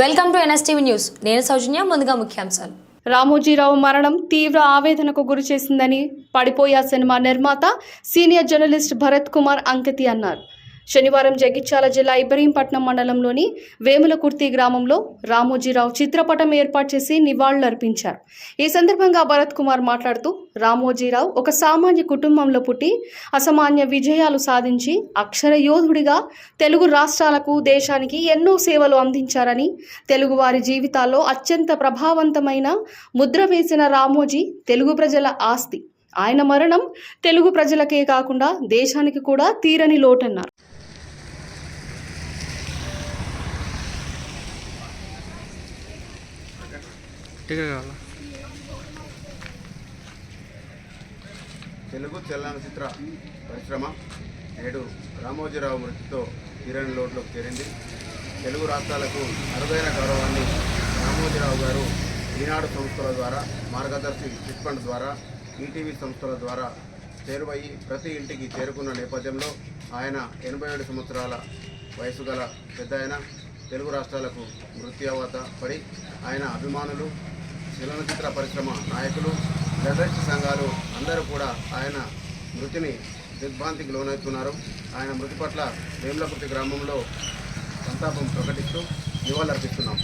Welcome to NSTV news. నేను సౌజన్య ముందుగా ముఖ్యాంశాలు. రామోజీరావు మరణం తీవ్ర ఆవేదనకు గురి చేసిందని పడిపోయా సినిమా నిర్మాత సీనియర్ జర్నలిస్ట్ భరత్ కుమార్ అంకితి అన్నారు శనివారం జగిత్యాల జిల్లా ఇబ్రహీంపట్నం మండలంలోని వేములకుర్తి గ్రామంలో రామోజీరావు చిత్రపటం ఏర్పాటు చేసి నివాళులర్పించారు. ఈ సందర్భంగా భరత్ కుమార్ మాట్లాడుతూ రామోజీరావు ఒక సామాన్య కుటుంబంలో పుట్టి అసామాన్య విజయాలు సాధించి అక్షర యోధుడిగా తెలుగు రాష్ట్రాలకు దేశానికి ఎన్నో సేవలు అందించారని తెలుగువారి జీవితాల్లో అత్యంత ప్రభావవంతమైన ముద్ర వేసిన రామోజీ తెలుగు ప్రజల ఆస్తి. ఆయన మరణం తెలుగు ప్రజలకే కాకుండా దేశానికి కూడా తీరని లోటన్నారు. గట్టిగా కావాలా? తెలుగు చలనచిత్ర పరిశ్రమ నేడు రామోజీరావు మృతితో తీరని లోటులోకి చేరింది. తెలుగు రాష్ట్రాలకు అరుదైన గౌరవాన్ని రామోజీరావు గారు ఈనాడు సంస్థల ద్వారా మార్గదర్శి చిట్ ఫండ్ ద్వారా ఈటీవీ సంస్థల ద్వారా చేరువయ్యి ప్రతి ఇంటికి చేరుకున్న నేపథ్యంలో ఆయన ఎనభై ఏడు సంవత్సరాల వయసు గల పెద్ద ఆయన తెలుగు రాష్ట్రాలకు మృత్యావత పడి ఆయన అభిమానులు చలనచిత్ర పరిశ్రమ నాయకులు జర్నలిస్ట్ సంఘాలు అందరూ కూడా ఆయన మృతిని దిగ్భ్రాంతికి లోనవుతున్నారు. ఆయన మృతి పట్ల వేములకుర్తి గ్రామంలో సంతాపం ప్రకటిస్తూ నివాళులర్పిస్తున్నాం.